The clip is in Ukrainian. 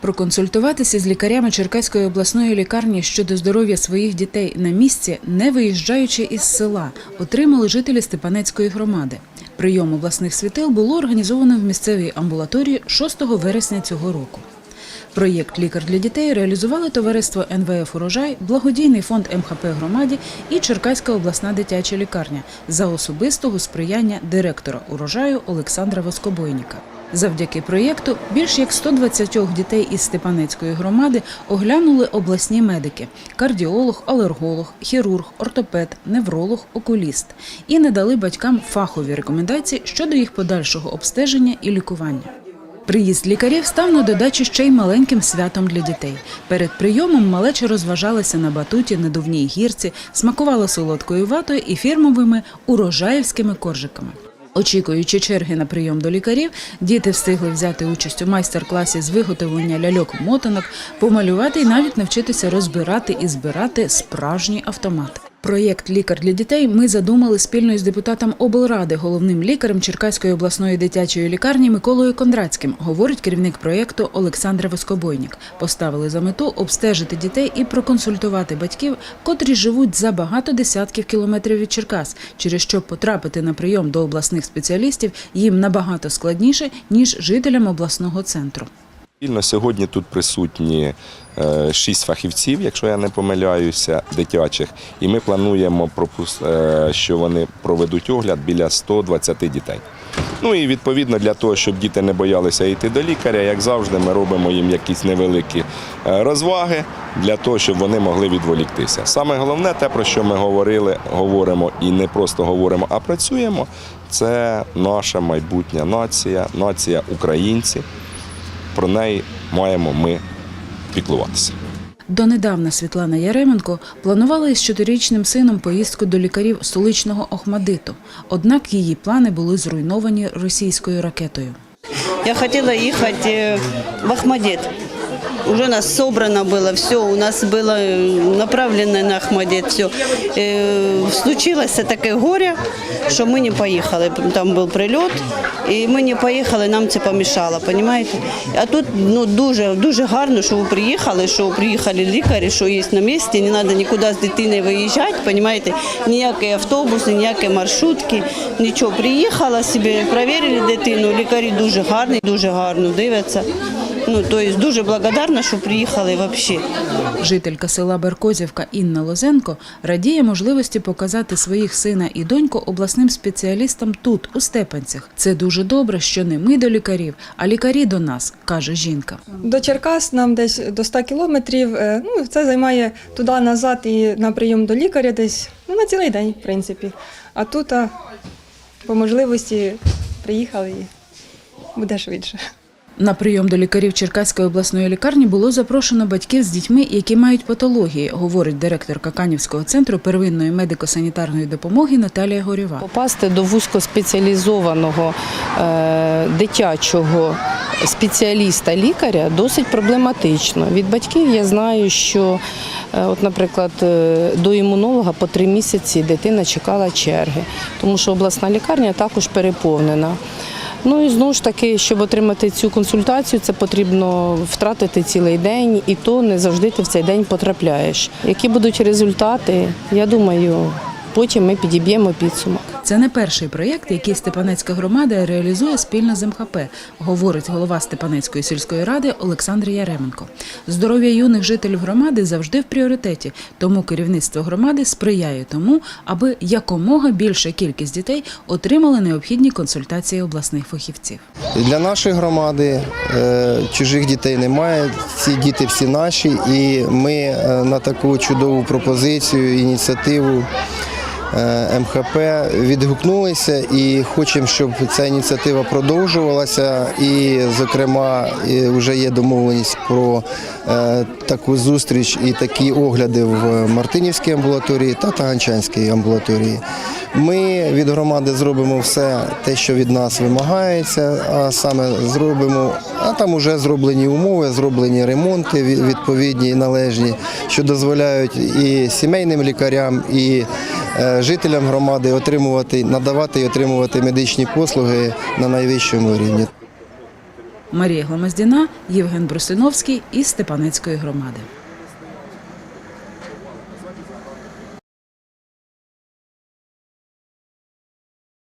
Проконсультуватися з лікарями Черкаської обласної лікарні щодо здоров'я своїх дітей на місці, не виїжджаючи із села, отримали жителі Степанецької громади. Прийом обласних світил було організовано в місцевій амбулаторії 6 вересня цього року. Проєкт Лікар для дітей реалізували товариство НВФ Урожай, благодійний фонд МХП громаді і Черкаська обласна дитяча лікарня за особистого сприяння директора урожаю Олександра Воскобойніка. Завдяки проєкту більш як 120 дітей із Степанецької громади оглянули обласні медики: кардіолог, алерголог, хірург, ортопед, невролог, окуліст і надали батькам фахові рекомендації щодо їх подальшого обстеження і лікування. Приїзд лікарів став на додачу ще й маленьким святом для дітей. Перед прийомом малеча розважалася на батуті, надувній гірці, смакувала солодкою ватою і фірмовими урожаївськими коржиками. Очікуючи черги на прийом до лікарів, діти встигли взяти участь у майстер-класі з виготовлення ляльок-мотанок, помалювати і навіть навчитися розбирати і збирати справжній автомат. Проєкт Лікар для дітей ми задумали спільно із депутатом облради, головним лікарем Черкаської обласної дитячої лікарні Миколою Кондратським, говорить керівник проєкту Олександр Воскобойнік. Поставили за мету обстежити дітей і проконсультувати батьків, котрі живуть за багато десятків кілометрів від Черкас, через що потрапити на прийом до обласних спеціалістів їм набагато складніше ніж жителям обласного центру. Вільно сьогодні тут присутні е, шість фахівців, якщо я не помиляюся, дитячих, і ми плануємо, е, що вони проведуть огляд біля 120 дітей. Ну і відповідно для того, щоб діти не боялися йти до лікаря, як завжди, ми робимо їм якісь невеликі е, розваги для того, щоб вони могли відволіктися. Саме головне, те, про що ми говорили, говоримо і не просто говоримо, а працюємо, це наша майбутня нація, нація українців про неї маємо ми піклуватися. Донедавна Світлана Яременко планувала із чотирирічним сином поїздку до лікарів столичного Охмадиту. Однак її плани були зруйновані російською ракетою. Я хотіла ехать э, в Ахмадет Уже у нас собрано было все, у нас было э, направлено на Ахмадет все. Случилось таке горе, що ми не поїхали. Там був прильот, і ми не поїхали, нам це помішало, розумієте? А тут ну, дуже, дуже гарно, що ви приїхали, що приїхали лікарі, що є на місці, не треба нікуди з дитиною виїжджати, розумієте? Ніякі автобуси, ніякі маршрутки, нічого. Приїхала собі, перевірили дитину, лікарі дуже гарні, дуже гарно дивляться. Ну, тобто дуже благодарна, що приїхали взагалі. Жителька села Беркозівка Інна Лозенко радіє можливості показати своїх сина і доньку обласним спеціалістам тут, у Степанцях. Це дуже добре, що не ми до лікарів, а лікарі до нас, каже жінка. До Черкас нам десь до 100 кілометрів. Е, Ну, це займає туди-назад і на прийом до лікаря десь ну, на цілий день, в принципі. А тут а, по можливості приїхали і буде швидше. На прийом до лікарів Черкаської обласної лікарні було запрошено батьків з дітьми, які мають патології, говорить директорка Канівського центру первинної медико-санітарної допомоги Наталія Горєва. Попасти до вузькоспеціалізованого е, дитячого спеціаліста-лікаря досить проблематично. Від батьків я знаю, що, е, от, наприклад, е, до імунолога по три місяці дитина чекала черги, тому що обласна лікарня також переповнена. Ну і знову ж таки, щоб отримати цю консультацію, це потрібно втратити цілий день, і то не завжди ти в цей день потрапляєш. Які будуть результати, я думаю, потім ми підіб'ємо підсумок. Це не перший проєкт, який Степанецька громада реалізує спільно з МХП, говорить голова Степанецької сільської ради Олександр Яременко. Здоров'я юних жителів громади завжди в пріоритеті, тому керівництво громади сприяє тому, аби якомога більша кількість дітей отримали необхідні консультації обласних фахівців. Для нашої громади е, чужих дітей немає. Ці діти всі наші, і ми е, на таку чудову пропозицію, ініціативу МХП відгукнулися і хочемо, щоб ця ініціатива продовжувалася. І, зокрема, вже є домовленість про е, таку зустріч і такі огляди в Мартинівській амбулаторії та Таганчанській амбулаторії. Ми від громади зробимо все те, що від нас вимагається, а саме зробимо, а там вже зроблені умови, зроблені ремонти відповідні і належні, що дозволяють і сімейним лікарям, і е, жителям громади отримувати, надавати і отримувати медичні послуги на найвищому рівні. Марія Гомоздіна, Євген Брусиновський із Степанецької громади.